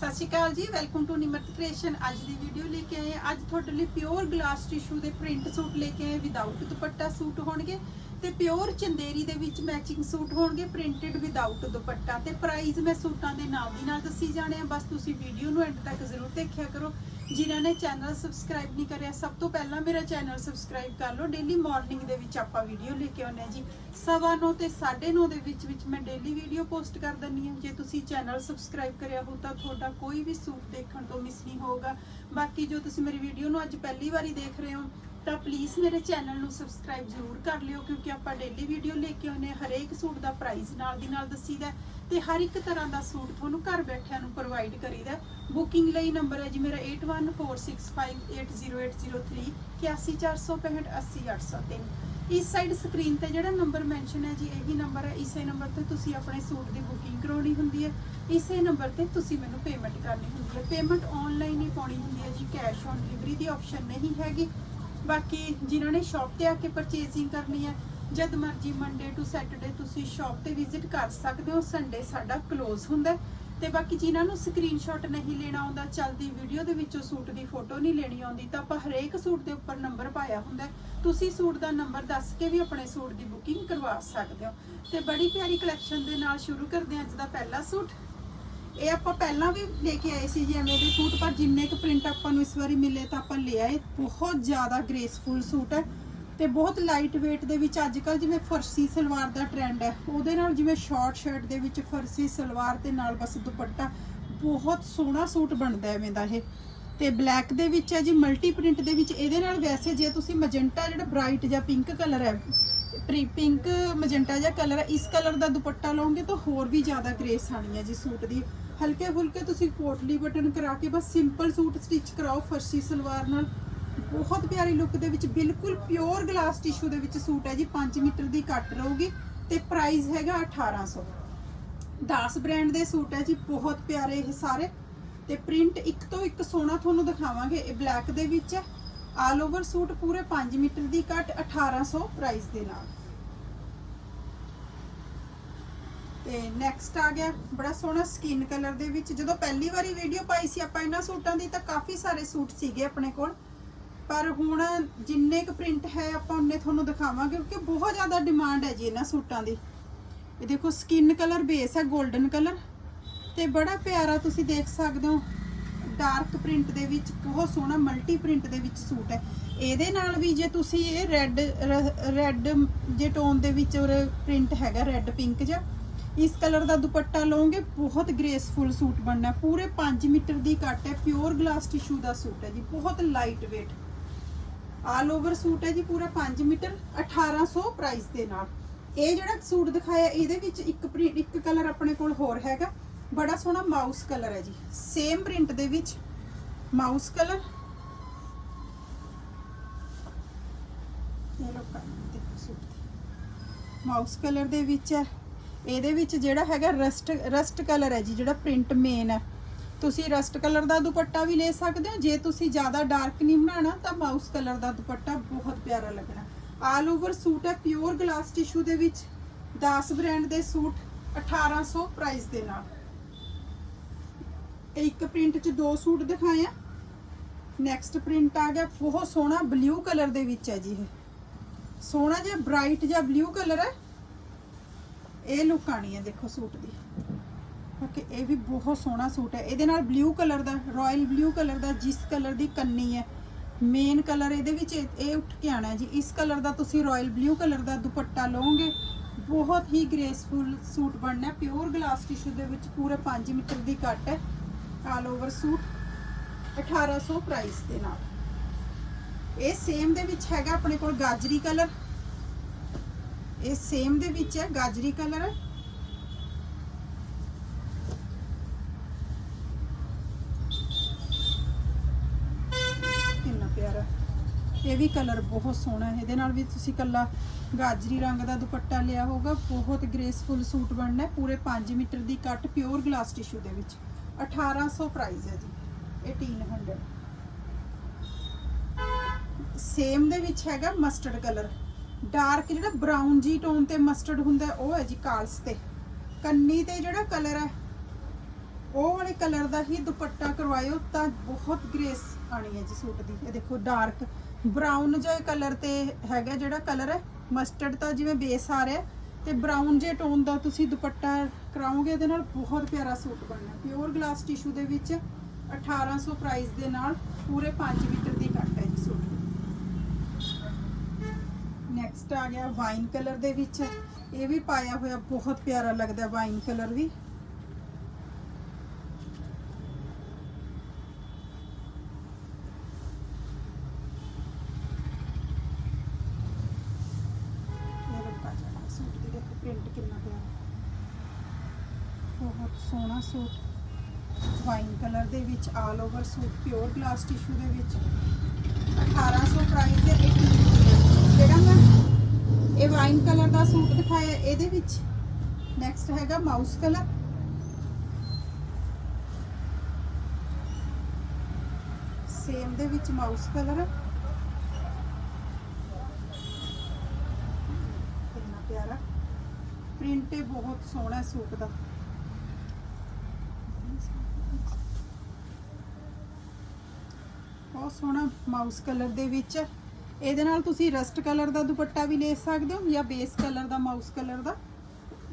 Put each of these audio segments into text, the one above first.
ਸਤਿ ਸ਼੍ਰੀ ਅਕਾਲ ਜੀ welcome to Nimrat creation ਅੱਜ ਦੀ ਵੀਡੀਓ ਲੈ ਕੇ ਆਏ ਹਾਂ। ਅੱਜ ਤੁਹਾਡੇ ਲਈ ਪਿਓਰ ਗਲਾਸ ਟਿਸ਼ੂ ਦੇ ਪ੍ਰਿੰਟ ਸੂਟ ਲੈ ਕੇ ਆਏ ਵਿਦਆਊਟ ਦੁਪੱਟਾ ਸੂਟ ਹੋਣਗੇ ਤੇ ਪਿਓਰ ਚੰਦੇਰੀ ਦੇ ਵਿੱਚ ਮੈਚਿੰਗ ਸੂਟ ਹੋਣਗੇ ਪ੍ਰਿੰਟਡ ਵਿਦਆਊਟ ਦੁਪੱਟਾ। ਤੇ ਪ੍ਰਾਈਸ ਮੈਂ ਸੂਟਾਂ ਦੇ ਨਾਲ ਦੀ ਨਾਲ ਦੱਸੀ ਜਾਣੇ ਆ ਬਸ ਤੁਸੀਂ ਵੀਡੀਓ ਨੂੰ ਐਂਡ ਤੱਕ ਜ਼ਰੂਰ ਦੇਖਿਆ ਕਰੋ। ਜਿਨ੍ਹਾਂ ਨੇ ਚੈਨਲ ਸਬਸਕ੍ਰਾਈਬ ਨਹੀਂ ਕਰਿਆ, ਸਭ ਤੋਂ ਪਹਿਲਾਂ ਮੇਰਾ ਚੈਨਲ ਸਬਸਕ੍ਰਾਈਬ ਕਰ ਲਓ। ਡੇਲੀ ਮਾਰਨਿੰਗ ਦੇ ਵਿੱਚ ਆਪਾਂ ਵੀਡੀਓ ਲੈ ਕੇ ਆਉਂਦੇ ਹਾਂ ਜੀ। ਸਵਾ ਨੌ ਤੇ 9:30 ਦੇ ਵਿੱਚ ਵਿੱਚ ਮੈਂ ਡੇਲੀ ਵੀਡੀਓ ਪੋਸਟ ਕਰ ਦਿੰਦੀ ਹਾਂ। ਜੇ ਤੁਸੀਂ ਚੈਨਲ ਸਬਸਕ੍ਰਾਈਬ ਕਰਿਆ ਹੋ ਤਾਂ ਤੁਹਾਡਾ ਕੋਈ ਵੀ ਸੂਟ ਦੇਖਣ ਤੋਂ ਮਿਸ ਨਹੀਂ ਹੋਊਗਾ। ਬਾਕੀ ਜੋ ਤੁਸੀਂ ਮੇਰੀ ਵੀਡੀਓ ਨੂੰ ਅੱਜ ਪਹਿਲੀ ਵਾਰੀ ਦੇਖ ਰਹੇ ਹੋ ਤਾਂ ਪਲੀਜ਼ ਮੇਰੇ ਚੈਨਲ ਨੂੰ ਸਬਸਕ੍ਰਾਈਬ ਜ਼ਰੂਰ ਕਰ ਲਿਓ, ਕਿਉਂਕਿ ਆਪਾਂ ਡੇਲੀ ਵੀਡੀਓ ਲੈ ਕੇ ਆਉਂਦੇ ਹਰੇਕ ਸੂਟ ਦਾ ਪ੍ਰਾਈਸ ਨਾਲ ਦੀ ਨਾਲ ਦੱਸੀਦਾ ਹੈ ਤੇ ਹਰ ਇੱਕ ਤਰ੍ਹਾਂ ਦਾ ਸੂਟ ਤੁਹਾਨੂੰ ਘਰ ਬੈਠਿਆਂ ਨੂੰ ਪ੍ਰੋਵਾਈਡ ਕਰੀਦਾ ਬੁਕਿੰਗ ਲਈ ਨੰਬਰ ਹੈ ਜੀ ਮੇਰਾ 8146580803 8146580803 ਇਸ ਸਾਈਡ ਸਕਰੀਨ ਤੇ ਜਿਹੜਾ ਨੰਬਰ ਮੈਂਸ਼ਨ ਹੈ ਜੀ, ਇਹੀ ਨੰਬਰ ਹੈ। ਇਸੇ ਨੰਬਰ ਤੇ ਤੁਸੀਂ ਆਪਣੇ ਸੂਟ ਦੀ ਬੁਕਿੰਗ ਕਰਾਉਣੀ ਹੁੰਦੀ ਹੈ। ਇਸੇ ਨੰਬਰ ਤੇ ਤੁਸੀਂ ਮੈਨੂੰ ਪੇਮੈਂਟ ਕਰਨੀ ਹੁੰਦੀ ਹੈ। ਪੇਮੈਂਟ ਆਨਲਾਈਨ ਹੀ ਪਾਉਣੀ ਹੁੰਦੀ ਹੈ ਜੀ ਕੈਸ਼ ਔਨ ਡਿਲੀਵਰੀ ਦੀ ਆਪਸ਼ਨ ਨਹੀਂ ਹੈਗੀ। ਬਾਕੀ ਜਿਨ੍ਹਾਂ ਨੇ ਸ਼ਾਪ ਤੇ ਆ ਕੇ ਪਰਚੇਸਿੰਗ ਕਰਨੀ ਹੈ ਜਦ ਮਰਜ਼ੀ ਮੰਡੇ ਟੂ ਸੈਟਰਡੇ ਤੁਸੀਂ ਸ਼ਾਪ ਤੇ ਵਿਜ਼ਿਟ ਕਰ ਸਕਦੇ ਹੋ ਸੰਡੇ ਸਾਡਾ ਕਲੋਜ਼ ਹੁੰਦਾ ਹੈ। ਤੇ ਬਾਕੀ ਜਿਨ੍ਹਾਂ ਨੂੰ ਸਕਰੀਨਸ਼ਾਟ ਨਹੀਂ ਲੈਣਾ ਆਉਂਦਾ, ਚੱਲਦੀ ਵੀਡੀਓ ਦੇ ਵਿੱਚੋਂ ਸੂਟ ਦੀ ਫੋਟੋ ਨਹੀਂ ਲੈਣੀ ਆਉਂਦੀ, ਤਾਂ ਆਪਾਂ ਹਰੇਕ ਸੂਟ ਦੇ ਉੱਪਰ ਨੰਬਰ ਪਾਇਆ ਹੁੰਦਾ ਤੁਸੀਂ ਸੂਟ ਦਾ ਨੰਬਰ ਦੱਸ ਕੇ ਵੀ ਆਪਣੇ ਸੂਟ ਦੀ ਬੁਕਿੰਗ ਕਰਵਾ ਸਕਦੇ ਹੋ। ਤੇ ਬੜੀ ਪਿਆਰੀ ਕਲੈਕਸ਼ਨ ਦੇ ਨਾਲ ਸ਼ੁਰੂ ਕਰਦੇ ਹਾਂ ਅੱਜ ਦਾ ਪਹਿਲਾ ਸੂਟ। ਇਹ ਆਪਾਂ ਪਹਿਲਾਂ ਵੀ ਲੈ ਕੇ ਆਏ ਸੀ ਜੀ ਐਵੇਂ ਦੇ ਸੂਟ, ਪਰ ਜਿੰਨੇ ਕੁ ਪ੍ਰਿੰਟ ਆਪਾਂ ਨੂੰ ਇਸ ਵਾਰੀ ਮਿਲੇ ਤਾਂ ਆਪਾਂ ਲਿਆ ਇਹ ਬਹੁਤ ਜ਼ਿਆਦਾ ਗ੍ਰੇਸਫੁਲ ਸੂਟ ਹੈ ਤੇ ਬਹੁਤ ਲਾਈਟ weight ਦੇ ਵਿੱਚ ਅੱਜ ਕੱਲ ਜਿਵੇਂ ਫਰਸੀ ਸਲਵਾਰ ਦਾ ਟ੍ਰੈਂਡ ਹੈ। ਉਹਦੇ ਨਾਲ ਜਿਵੇਂ ਸ਼ਾਰਟ ਸ਼ਰਟ ਦੇ ਵਿੱਚ ਫਰਸੀ ਸਲਵਾਰ ਤੇ ਨਾਲ ਬਸ ਦੁਪੱਟਾ, ਬਹੁਤ ਸੋਹਣਾ ਸੂਟ ਬਣਦਾ ਐਵੇਂ ਦਾ ਇਹ। ਤੇ ਬਲੈਕ ਦੇ ਵਿੱਚ ਹੈ ਜੀ ਮਲਟੀ ਪ੍ਰਿੰਟ ਦੇ ਵਿੱਚ। ਇਹਦੇ ਨਾਲ ਵੈਸੇ ਜੇ ਤੁਸੀਂ ਮਜੈਂਟਾ ਜਿਹੜਾ ਬ੍ਰਾਈਟ ਜਾਂ ਪਿੰਕ ਕਲਰ ਹੈ ਪ੍ਰੀ ਪਿੰਕ ਮਜੈਂਟਾ ਜਾਂ ਕਲਰ ਹੈ, ਇਸ ਕਲਰ ਦਾ ਦੁਪੱਟਾ ਲਓਗੇ ਤਾਂ ਹੋਰ ਵੀ ਜ਼ਿਆਦਾ ਗ੍ਰੇਸ ਆਣੀ ਹੈ ਜੀ ਸੂਟ ਦੀ। ਹਲਕੇ ਫੁਲਕੇ ਤੁਸੀਂ ਕੋਟਲੀ ਬਟਨ ਕਰਾ ਕੇ ਬਸ ਸਿੰਪਲ ਸੂਟ ਸਟਿਚ ਕਰਾਓ ਫਰਸੀ ਸਲਵਾਰ ਨਾਲ। ਬਹੁਤ ਪਿਆਰੀ ਲੁੱਕ ਦੇ ਵਿੱਚ ਬਿਲਕੁਲ ਪਿਓਰ ਗਲਾਸ ਟਿਸ਼ੂ ਦੇ ਵਿੱਚ ਸੂਟ ਹੈ ਜੀ 5 ਮੀਟਰ ਦੀ ਕੱਟ ਰਹੂਗੀ ਤੇ ਪ੍ਰਾਈਸ ਹੈਗਾ 1800 10 ਬ੍ਰਾਂਡ ਦੇ ਸੂਟ ਹੈ ਜੀ, ਬਹੁਤ ਪਿਆਰੇ ਇਹ ਸਾਰੇ। ਤੇ ਪ੍ਰਿੰਟ ਇੱਕ ਤੋਂ ਇੱਕ ਸੋਹਣਾ ਤੁਹਾਨੂੰ ਦਿਖਾਵਾਂਗੇ, ਇਹ ਬਲੈਕ ਦੇ ਵਿੱਚ ਹੈ। ਆਲ ਓਵਰ ਸੂਟ ਪੂਰੇ 5 ਮੀਟਰ ਦੀ ਕੱਟ 1800 ਪ੍ਰਾਈਸ ਦੇ ਨਾਲ। ਤੇ ਨੈਕਸਟ ਆ ਗਿਆ, ਬੜਾ ਸੋਹਣਾ ਸਕਿਨ ਕਲਰ ਦੇ ਵਿੱਚ। ਜਦੋਂ ਪਹਿਲੀ ਵਾਰੀ ਵੀਡੀਓ ਪਾਈ ਸੀ, ਆਪਾਂ ਇਹਨਾਂ ਸੂਟਾਂ ਦੀ ਤਾਂ ਕਾਫੀ ਸਾਰੇ ਸੂਟ ਸੀਗੇ ਆਪਣੇ ਕੋਲ। ਪਰ ਹੁਣ ਜਿੰਨੇ ਕੁ ਪ੍ਰਿੰਟ ਹੈ, ਆਪਾਂ ਉਹਨੇ ਤੁਹਾਨੂੰ ਦਿਖਾਵਾਂਗੇ, ਕਿਉਂਕਿ ਬਹੁਤ ਜ਼ਿਆਦਾ ਡਿਮਾਂਡ ਹੈ ਜੀ ਇਹਨਾਂ ਸੂਟਾਂ ਦੀ। ਇਹ ਦੇਖੋ ਸਕਿਨ ਕਲਰ ਬੇਸ ਹੈ 골ਡਨ ਕਲਰ ਤੇ ਬੜਾ ਪਿਆਰਾ ਤੁਸੀਂ ਦੇਖ ਸਕਦੇ ਹੋ ਡਾਰਕ ਪ੍ਰਿੰਟ ਦੇ ਵਿੱਚ, ਬਹੁਤ ਸੋਹਣਾ ਮਲਟੀ ਪ੍ਰਿੰਟ ਦੇ ਵਿੱਚ ਸੂਟ ਹੈ। ਇਹਦੇ ਨਾਲ ਵੀ ਜੇ ਤੁਸੀਂ ਇਹ ਰੈੱਡ ਰੈੱਡ ਜੇ ਟੋਨ ਦੇ ਵਿੱਚ ਉਹ ਪ੍ਰਿੰਟ ਹੈਗਾ ਰੈੱਡ ਪਿੰਕ ਜਿਹਾ ਇਸ ਕਲਰ ਦਾ ਦੁਪੱਟਾ ਲਓਗੇ, ਬਹੁਤ ਗ੍ਰੇਸਫੁਲ ਸੂਟ ਬਣਨਾ ਪੂਰੇ 5 ਮੀਟਰ ਦੀ ਕੱਟ ਹੈ ਪਿਓਰ ਗਲਾਸ ਟਿਸ਼ੂ ਦਾ ਸੂਟ ਹੈ ਜੀ, ਬਹੁਤ light weight all over suit ਹੈ ਜੀ, ਪੂਰਾ 5 ਮੀਟਰ 1800 ਪ੍ਰਾਈਸ ਦੇ ਨਾਲ। ਇਹ ਜਿਹੜਾ ਸੂਟ ਦਿਖਾਇਆ, ਇਹਦੇ ਵਿੱਚ ਇੱਕ ਪ੍ਰਿੰਟ ਇੱਕ ਕਲਰ ਆਪਣੇ ਕੋਲ ਹੋਰ ਹੈਗਾ। ਬੜਾ ਸੋਹਣਾ ਮਾਊਸ ਕਲਰ ਹੈ ਜੀ। ਸੇਮ ਪ੍ਰਿੰਟ ਦੇ ਵਿੱਚ ਮਾਊਸ ਕਲਰ। ਇਹ ਲੋਕਾਂ ਦੇਖੋ ਸੂਟ। ਮਾਊਸ ਕਲਰ ਦੇ ਵਿੱਚ ਹੈ। ਇਹਦੇ ਵਿੱਚ ਜਿਹੜਾ ਹੈਗਾ ਰਸਟ ਰਸਟ ਕਲਰ ਹੈ ਜੀ, ਜਿਹੜਾ ਪ੍ਰਿੰਟ ਮੇਨ ਹੈ। ਤੁਸੀਂ ਰਸਟ ਕਲਰ ਦਾ ਦੁਪੱਟਾ ਵੀ ਲੈ ਸਕਦੇ ਹੋ। ਜੇ ਤੁਸੀਂ ਜ਼ਿਆਦਾ ਡਾਰਕ ਨਹੀਂ ਬਣਾਉਣਾ, ਤਾਂ ਮਾਊਸ ਕਲਰ ਦਾ ਦੁਪੱਟਾ ਬਹੁਤ ਪਿਆਰਾ ਲੱਗਣਾ। ਆਲ ਓਵਰ ਸੂਟ ਹੈ ਪਿਓਰ ਗਲਾਸ ਟਿਸ਼ੂ ਦੇ ਵਿੱਚ। 10 ਬ੍ਰਾਂਡ ਦੇ ਸੂਟ 1800 ਪ੍ਰਾਈਸ ਦੇ ਨਾਲ। ਇੱਕ ਪ੍ਰਿੰਟ 'ਚ ਦੋ ਸੂਟ ਦਿਖਾਏ ਆ। ਨੈਕਸਟ ਪ੍ਰਿੰਟ ਆ ਗਿਆ, ਬਹੁਤ ਸੋਹਣਾ ਬਲੂ ਕਲਰ ਦੇ ਵਿੱਚ ਹੈ ਜੀ ਇਹ। ਸੋਹਣਾ ਜਿਹਾ ਬ੍ਰਾਈਟ ਜਿਹਾ ਬਲੂ ਕਲਰ ਹੈ। ਇਹ ਲੁੱਕ ਆਣੀ ਹੈ ਦੇਖੋ ਸੂਟ ਦੀ। ਓਕੇ ਇਹ ਵੀ ਬਹੁਤ ਸੋਹਣਾ ਸੂਟ ਹੈ। ਇਹਦੇ ਨਾਲ ਬਲੂ ਕਲਰ ਦਾ ਰਾਇਲ ਬਲੂ ਕਲਰ ਦਾ ਜਿਸ ਕਲਰ ਦੀ ਕੰਨੀ ਹੈ ਮੇਨ ਕਲਰ ਇਹਦੇ ਵਿੱਚ ਇਹ ਉੱਠ ਕੇ ਆਣਾ ਜੀ। ਇਸ ਕਲਰ ਦਾ ਤੁਸੀਂ ਰਾਇਲ ਬਲੂ ਕਲਰ ਦਾ ਦੁਪੱਟਾ ਲਓਗੇ, ਬਹੁਤ ਹੀ ਗ੍ਰੇਸਫੁਲ ਸੂਟ ਬਣਨਾ ਪਿਓਰ ਗਲਾਸ ਟਿਸ਼ੂ ਦੇ ਵਿੱਚ ਪੂਰੇ 5 ਮੀਟਰ ਦੀ ਕੱਟ ਹੈ ਆਲ ਓਵਰ ਸੂਟ 1800 ਪ੍ਰਾਈਸ ਦੇ ਨਾਲ। ਇਹ ਸੇਮ ਦੇ ਵਿੱਚ ਹੈਗਾ ਆਪਣੇ ਕੋਲ ਗਾਜਰੀ ਕਲਰ ਇਹ ਸੇਮ ਦੇ ਵਿੱਚ ਹੈ, ਗਾਜਰੀ ਕਲਰ ਹੈ ਕਿੰਨਾ ਪਿਆਰਾ। ਇਹ ਵੀ ਕਲਰ ਬਹੁਤ ਸੋਹਣਾ ਹੈ। ਇਹਦੇ ਨਾਲ ਵੀ ਤੁਸੀਂ ਕੱਲਾ ਗਾਜਰੀ ਰੰਗ ਦਾ ਦੁਪੱਟਾ ਲਿਆ ਹੋਗਾ ਬਹੁਤ ਗ੍ਰੇਸਫੁਲ ਸੂਟ ਬਣਨਾ ਹੈ। ਪੂਰੇ 5 ਮੀਟਰ ਦੀ ਕੱਟ ਪਿਓਰ ਗਲਾਸ ਟਿਸ਼ੂ ਦੇ ਵਿੱਚ। 1800 ਪ੍ਰਾਈਸ ਹੈ ਜੀ। 1800 ਸੇਮ ਦੇ ਵਿੱਚ ਹੈਗਾ ਮਸਟਰਡ ਕਲਰ ਡਾਰਕ ਜਿਹੜਾ ਬਰਾਊਨ ਜੀ ਟੋਨ ਤੇ ਮਸਟਰਡ ਹੁੰਦਾ ਉਹ ਹੈ ਜੀ ਕਾਲਸ ਤੇ। ਕੰਨੀ ਤੇ ਜਿਹੜਾ ਕਲਰ ਹੈ, ਉਹ ਵਾਲੇ ਕਲਰ ਦਾ ਹੀ ਦੁਪੱਟਾ ਕਰਵਾਇਓ ਤਾਂ ਬਹੁਤ ਗ੍ਰੇਸ ਆਣੀ ਹੈ ਜੀ ਸੂਟ ਦੀ। ਇਹ ਦੇਖੋ ਡਾਰਕ, ਬਰਾਊਨ ਜਿਹਾ ਕਲਰ ਤੇ ਹੈਗਾ ਜਿਹੜਾ ਕਲਰ ਹੈ। ਮਸਟਰਡ ਤਾਂ ਜਿਵੇਂ ਬੇਸ ਆ ਰਿਹਾ, ਤੇ ਬਰਾਊਨ ਜੇ ਟੋਨ ਦਾ ਤੁਸੀਂ ਦੁਪੱਟਾ ਕਰਾਓਗੇ, ਇਹਦੇ ਨਾਲ ਬਹੁਤ ਪਿਆਰਾ ਸੂਟ ਬਣਨਾ ਪਿਓਰ ਗਲਾਸ ਟਿਸ਼ੂ ਦੇ ਵਿੱਚ 1800 ਪ੍ਰਾਈਸ ਦੇ ਨਾਲ ਪੂਰੇ 5 ਮੀਟਰ ਦੀ ਕੱਟ ਹੈ ਜੀ ਸੂਟ ਨੈਕਸਟ ਆ ਗਿਆ ਵਾਈਨ ਕਲਰ ਦੇ ਵਿੱਚ। ਇਹ ਵੀ ਪਾਇਆ ਹੋਇਆ, ਬਹੁਤ ਪਿਆਰਾ ਲੱਗਦਾ ਵਾਈਨ ਕਲਰ ਵੀ। ਬਹੁਤ ਸੋਹਣਾ ਸੂਟ। ਵਾਈਨ ਕਲਰ ਦੇ ਵਿੱਚ all over suit pure glass tissue ਦੇ ਵਿੱਚ। 1800 ਪ੍ਰਾਈਸ ਹੈ, ਇੱਕ ਜਿਹੜਾ ਮੈਂ ਇਹ ਵਾਈਨ ਕਲਰ ਦਾ ਸੂਟ ਦਿਖਾਇਆ ਇਹਦੇ ਵਿੱਚ। ਨੈਕਸਟ ਹੈਗਾ ਮਾਊਸ ਕਲਰ। ਸੇਮ ਦੇ ਵਿੱਚ ਮਾਊਸ ਕਲਰ। ਕਿੰਨਾ ਪਿਆਰਾ। ਪ੍ਰਿੰਟ ਇਹ ਬਹੁਤ ਸੋਹਣਾ ਸੂਟ ਦਾ। ਬਹੁਤ ਸੋਹਣਾ ਮਾਊਸ ਕਲਰ ਦੇ ਵਿੱਚ। ਇਹਦੇ ਨਾਲ ਤੁਸੀਂ ਰਸਟ ਕਲਰ ਦਾ ਦੁਪੱਟਾ ਵੀ ਲੈ ਸਕਦੇ ਹੋ ਜਾਂ ਬੇਸ ਕਲਰ ਦਾ ਮਾਊਸ ਕਲਰ ਦਾ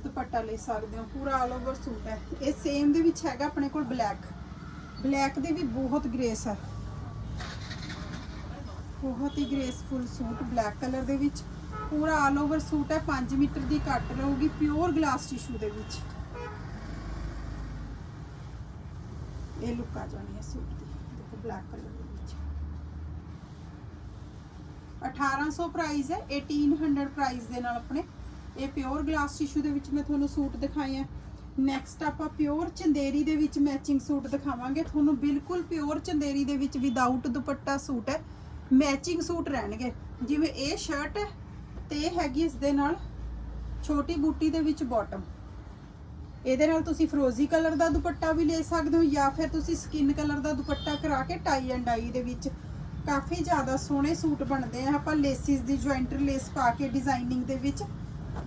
ਦੁਪੱਟਾ ਲੈ ਸਕਦੇ ਹੋ। ਪੂਰਾ ਆਲ ਓਵਰ ਸੂਟ ਹੈ। ਇਹ ਸੇਮ ਦੇ ਵਿੱਚ ਹੈਗਾ ਆਪਣੇ ਕੋਲ ਬਲੈਕ ਬਲੈਕ ਦੀ ਵੀ ਬਹੁਤ ਗ੍ਰੇਸ ਹੈ। ਬਹੁਤ ਹੀ ਗ੍ਰੇਸਫੁਲ ਸੂਟ ਬਲੈਕ ਕਲਰ ਦੇ ਵਿੱਚ। ਪੂਰਾ ਆਲ ਓਵਰ ਸੂਟ ਹੈ। 5 ਮੀਟਰ ਦੀ ਕੱਟ ਰਹੂਗੀ ਪਿਓਰ ਗਲਾਸ ਟਿਸ਼ੂ ਦੇ ਵਿੱਚ। ਇਹ ਲੁੱਕ ਆ ਜਾਣੀ ਹੈ ਸੂਟ ਦੀ। ਦੇਖੋ ਬਲੈਕ ਕਲਰ ਦੇ। 1800 ਪ੍ਰਾਈਸ ਹੈ 1800 ਪ੍ਰਾਈਸ ਦੇ ਨਾਲ ਆਪਣੇ। ਇਹ ਪਿਓਰ ਗਲਾਸ ਟਿਸ਼ੂ ਦੇ ਵਿੱਚ ਮੈਂ ਤੁਹਾਨੂੰ ਸੂਟ ਦਿਖਾਏ ਆ। ਨੈਕਸਟ ਆਪਾਂ ਪਿਓਰ ਚੰਦੇਰੀ ਦੇ ਵਿੱਚ ਮੈਚਿੰਗ ਸੂਟ ਦਿਖਾਵਾਂਗੇ। ਤੁਹਾਨੂੰ ਬਿਲਕੁਲ ਪਿਓਰ ਚੰਦੇਰੀ ਦੇ ਵਿੱਚ ਵਿਦਆਊਟ ਦੁਪੱਟਾ ਸੂਟ ਹੈ। ਮੈਚਿੰਗ ਸੂਟ ਰਹਿਣਗੇ। ਜਿਵੇਂ ਇਹ ਸ਼ਰਟ ਹੈ, ਤੇ ਇਹ ਹੈਗੀ ਇਸ ਦੇ ਨਾਲ ਛੋਟੀ ਬੂਟੀ ਦੇ ਵਿੱਚ ਬਾਟਮ ਇਹਦੇ ਨਾਲ ਤੁਸੀਂ ਫਰੋਜ਼ੀ ਕਲਰ ਦਾ ਦੁਪੱਟਾ ਵੀ ਲੈ ਸਕਦੇ ਹੋ ਜਾਂ ਫਿਰ ਤੁਸੀਂ ਸਕਿਨ ਕਲਰ ਦਾ ਦੁਪੱਟਾ ਕਰਾ ਕੇ ਟਾਈ ਐਂਡ ਡਾਈ ਦੇ ਵਿੱਚ ਕਾਫੀ ਜ਼ਿਆਦਾ ਸੋਹਣੇ ਸੂਟ ਬਣਦੇ ਆ। ਆਪਾਂ ਲੇਸਿਸ ਦੀ ਜੁਆਇੰਟਰ ਲੇਸ ਪਾ ਕੇ ਡਿਜ਼ਾਈਨਿੰਗ ਦੇ ਵਿੱਚ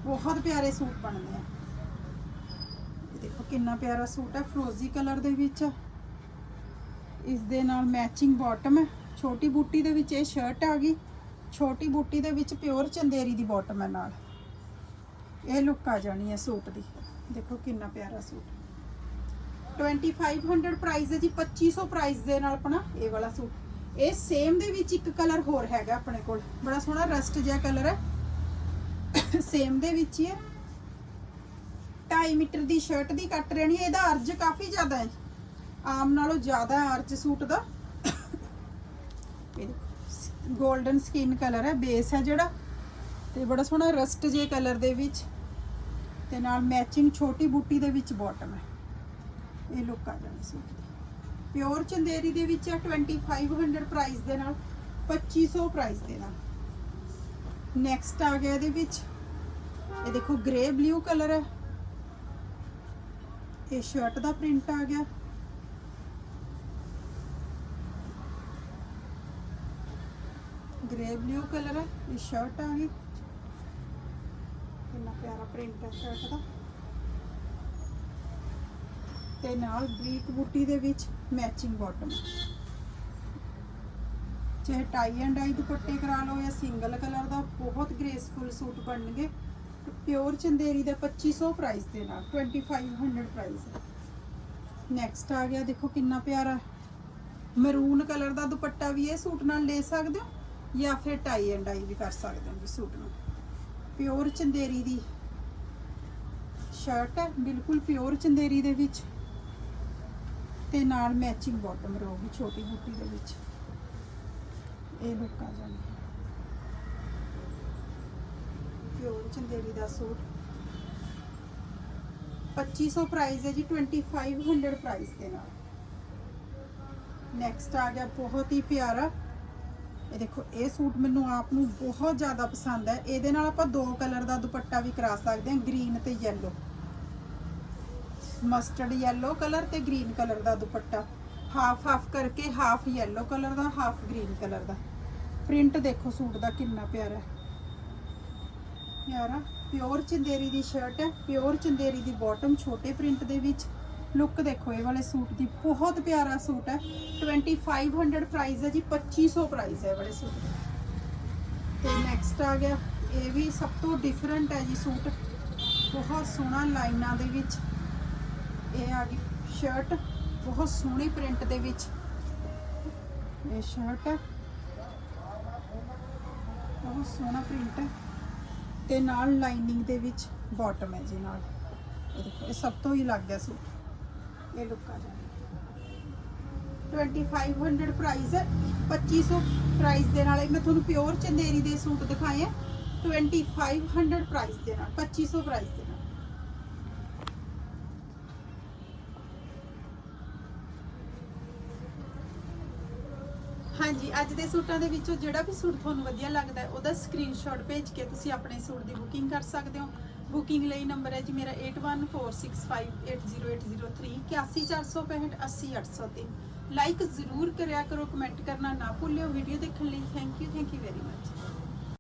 ਬਹੁਤ ਪਿਆਰੇ ਸੂਟ ਬਣਦੇ ਆ। ਦੇਖੋ ਕਿੰਨਾ ਪਿਆਰਾ ਸੂਟ ਹੈ ਫਰੋਜ਼ੀ ਕਲਰ ਦੇ ਵਿੱਚ। ਇਸ ਦੇ ਨਾਲ ਮੈਚਿੰਗ ਬਾਟਮ ਹੈ ਛੋਟੀ ਬੂਟੀ ਦੇ ਵਿੱਚ ਇਹ ਸ਼ਰਟ ਆ ਗਈ। ਛੋਟੀ ਬੂਟੀ ਦੇ ਵਿੱਚ ਪਿਓਰ ਚੰਦੇਰੀ ਦੀ ਬਾਟਮ ਹੈ ਨਾਲ। ਇਹ ਲੁੱਕ ਆ ਜਾਣੀ ਹੈ ਸੂਟ ਦੀ। ਦੇਖੋ ਕਿੰਨਾ ਪਿਆਰਾ ਸੂਟ। 2500 ਪ੍ਰਾਈਸ ਹੈ ਜੀ 2500 ਪ੍ਰਾਈਸ ਦੇ ਨਾਲ ਆਪਣਾ ਇਹ ਵਾਲਾ ਸੂਟ। ਇਹ ਸੇਮ ਦੇ ਵਿੱਚ ਇੱਕ ਕਲਰ ਹੋਰ ਹੈਗਾ ਆਪਣੇ ਕੋਲ। ਬੜਾ ਸੋਹਣਾ ਰਸਟ ਜਿਹਾ ਕਲਰ ਹੈ। ਸੇਮ ਦੇ ਵਿੱਚ ਹੀ ਹੈ। 2.5 ਮੀਟਰ ਦੀ ਸ਼ਰਟ ਦੀ ਕੱਟ ਰਹਿਣੀ ਹੈ। ਇਹਦਾ ਅਰਜ ਕਾਫੀ ਜ਼ਿਆਦਾ ਹੈ। ਆਮ ਨਾਲੋਂ ਜ਼ਿਆਦਾ ਹੈ ਅਰਜ ਸੂਟ ਦਾ। ਗੋਲਡਨ ਸਕਿਨ ਕਲਰ ਹੈ ਬੇਸ ਹੈ ਜਿਹੜਾ। ਤੇ ਬੜਾ ਸੋਹਣਾ ਰਸਟ ਜੇ ਕਲਰ ਦੇ ਵਿੱਚ। ਤੇ ਨਾਲ ਮੈਚਿੰਗ ਛੋਟੀ ਬੂਟੀ ਦੇ ਵਿੱਚ ਬਾਟਮ ਹੈ। ਇਹ ਲੁੱਕ ਆ ਜਾਣੀ ਸੂਟ ਦੀ। ਪਿਓਰ ਚੰਦੇਰੀ ਦੇ ਵਿੱਚ ਹੈ 2500 ਪ੍ਰਾਈਸ ਦੇ ਨਾਲ 2500 ਪ੍ਰਾਈਸ ਦੇ ਨਾਲ। ਨੈਕਸਟ ਆ ਗਿਆ ਇਹਦੇ ਵਿੱਚ। ਇਹ ਦੇਖੋ ਗ੍ਰੇ ਬਲੂ ਕਲਰ ਹੈ। ਇਹ ਸ਼ਰਟ ਦਾ ਪ੍ਰਿੰਟ ਆ ਗਿਆ। ਗ੍ਰੇ ਬਲੂ ਕਲਰ ਹੈ, ਇਹ ਸ਼ਰਟ ਆ ਗਈ। ਕਿੰਨਾ ਪਿਆਰਾ ਪ੍ਰਿੰਟ ਹੈ ਸ਼ਰਟ ਦਾ। ਤੇ ਨਾਲ ਬਰੀਕ ਬੂਟੀ ਦੇ ਵਿੱਚ ਮੈਚਿੰਗ ਬਾਟਮ ਚਾਹੇ ਟਾਈ ਐਂਡ ਡਾਈ ਦੁਪੱਟੇ ਕਰਾ ਲਓ ਜਾਂ ਸਿੰਗਲ ਕਲਰ ਦਾ, ਬਹੁਤ ਗ੍ਰੇਸਫੁਲ ਸੂਟ ਬਣਨਗੇ। ਪਿਓਰ ਚੰਦੇਰੀ ਦਾ 2500 ਪ੍ਰਾਈਸ ਦੇ ਨਾਲ 2500 ਪ੍ਰਾਈਸ ਨੈਕਸਟ ਆ ਗਿਆ, ਦੇਖੋ ਕਿੰਨਾ ਪਿਆਰਾ। ਮਰੂਨ ਕਲਰ ਦਾ ਦੁਪੱਟਾ ਵੀ ਇਹ ਸੂਟ ਨਾਲ ਲੈ ਸਕਦੇ ਹੋ, ਜਾਂ ਫਿਰ ਟਾਈ ਐਂਡ ਡਾਈ ਵੀ ਕਰ ਸਕਦੇ ਹੋ ਜੀ ਸੂਟ ਨੂੰ ਪਿਓਰ ਚੰਦੇਰੀ ਦੀ ਸ਼ਰਟ ਹੈ, ਬਿਲਕੁਲ ਪਿਓਰ ਚੰਦੇਰੀ ਦੇ ਵਿੱਚ। ਤੇ ਨਾਲ ਮੈਚਿੰਗ ਬਾਟਮ ਰਹੂਗੀ ਛੋਟੀ ਬੂਟੀ ਦੇ ਵਿੱਚ। ਇਹ ਲੁੱਕ ਆ ਜਾਣੀ। ਪਿਓਰ ਚੰਦੇਰੀ ਦਾ ਸੂਟ। 2500 ਪ੍ਰਾਈਸ ਹੈ ਜੀ 2500 ਪ੍ਰਾਈਸ ਦੇ ਨਾਲ। ਨੈਕਸਟ ਆ ਗਿਆ ਬਹੁਤ ਹੀ ਪਿਆਰਾ। ਇਹ ਦੇਖੋ, ਇਹ ਸੂਟ ਮੈਨੂੰ ਆਪ ਨੂੰ ਬਹੁਤ ਜ਼ਿਆਦਾ ਪਸੰਦ ਹੈ। ਇਹਦੇ ਨਾਲ ਆਪਾਂ ਦੋ ਕਲਰ ਦਾ ਦੁਪੱਟਾ ਵੀ ਕਰਾ ਸਕਦੇ ਹਾਂ ਗ੍ਰੀਨ ਤੇ ਯੈਲੋ ਮਸਟਰਡ ਯੈਲੋ ਕਲਰ ਤੇ ਗ੍ਰੀਨ ਕਲਰ ਦਾ ਦੁਪੱਟਾ। ਹਾਫ ਹਾਫ ਕਰਕੇ ਹਾਫ ਯੈਲੋ ਕਲਰ ਦਾ ਹਾਫ ਗ੍ਰੀਨ ਕਲਰ ਦਾ। ਪ੍ਰਿੰਟ ਦੇਖੋ ਸੂਟ ਦਾ ਕਿੰਨਾ ਪਿਆਰਾ ਹੈ। ਪਿਆਰਾ ਪਿਓਰ ਚੰਦੇਰੀ ਦੀ ਸ਼ਰਟ ਹੈ ਪਿਓਰ ਚੰਦੇਰੀ ਦੀ ਬਾਟਮ ਛੋਟੇ ਪ੍ਰਿੰਟ ਦੇ ਵਿੱਚ। ਲੁੱਕ ਦੇਖੋ, ਇਹ ਵਾਲੇ ਸੂਟ ਦੀ ਬਹੁਤ ਪਿਆਰਾ ਸੂਟ ਹੈ। 2500 ਪ੍ਰਾਈਸ ਹੈ ਜੀ 2500 ਪ੍ਰਾਈਸ ਹੈ ਇਹ ਵਾਲੇ ਸੂਟ ਦਾ। ਤੇ ਨੈਕਸਟ ਆ ਗਿਆ, ਇਹ ਵੀ ਸਭ ਤੋਂ ਡਿਫਰੈਂਟ ਹੈ ਜੀ ਸੂਟ। ਬਹੁਤ ਸੋਹਣਾ ਲਾਈਨਾਂ ਦੇ ਵਿੱਚ। ਇਹ ਆ ਗਈ ਸ਼ਰਟ ਬਹੁਤ ਸੋਹਣੀ ਪ੍ਰਿੰਟ ਦੇ ਵਿੱਚ। ਇਹ ਸ਼ਰਟ ਹੈ ਬਹੁਤ ਸੋਹਣਾ ਪ੍ਰਿੰਟ ਹੈ ਤੇ ਨਾਲ ਲਾਈਨਿੰਗ ਦੇ ਵਿੱਚ ਬਾਟਮ ਹੈ ਜੀ ਨਾਲ। ਇਹ ਦੇਖੋ, ਇਹ ਸਭ ਤੋਂ ਹੀ ਲੱਗ ਗਿਆ ਸੂਟ। ਇਹ ਲੁੱਕ ਆ ਜਾਣਾ 2500 ਪ੍ਰਾਈਸ ਹੈ। 2500 ਪ੍ਰਾਈਸ ਦੇ ਨਾਲ ਮੈਂ ਤੁਹਾਨੂੰ ਪਿਓਰ ਚੰਦੇਰੀ ਦੇ ਸੂਟ ਦਿਖਾਏ ਆ। 2500 ਪ੍ਰਾਈਸ ਦੇ ਨਾਲ 2500 ਪ੍ਰਾਈਸ ਦੇ ਨਾਲ। ਹਾਂਜੀ, ਅੱਜ ਦੇ ਸੂਟਾਂ ਦੇ ਵਿੱਚੋਂ ਜਿਹੜਾ ਵੀ ਸੂਟ ਤੁਹਾਨੂੰ ਵਧੀਆ ਲੱਗਦਾ ਹੈ, ਉਹਦਾ ਸਕਰੀਨਸ਼ਾਟ ਭੇਜ ਕੇ ਤੁਸੀਂ ਆਪਣੇ ਸੂਟ ਦੀ ਬੁਕਿੰਗ ਕਰ ਸਕਦੇ ਹੋ। ਬੁਕਿੰਗ ਲਈ ਨੰਬਰ ਹੈ ਜੀ ਮੇਰਾ 8146580803 81465 80803 ਲਾਈਕ ਜ਼ਰੂਰ ਕਰਿਆ ਕਰੋ ਕਮੈਂਟ ਕਰਨਾ ਨਾ ਭੁੱਲਿਓ। ਵੀਡੀਓ ਦੇਖਣ ਲਈ thank you thank you very much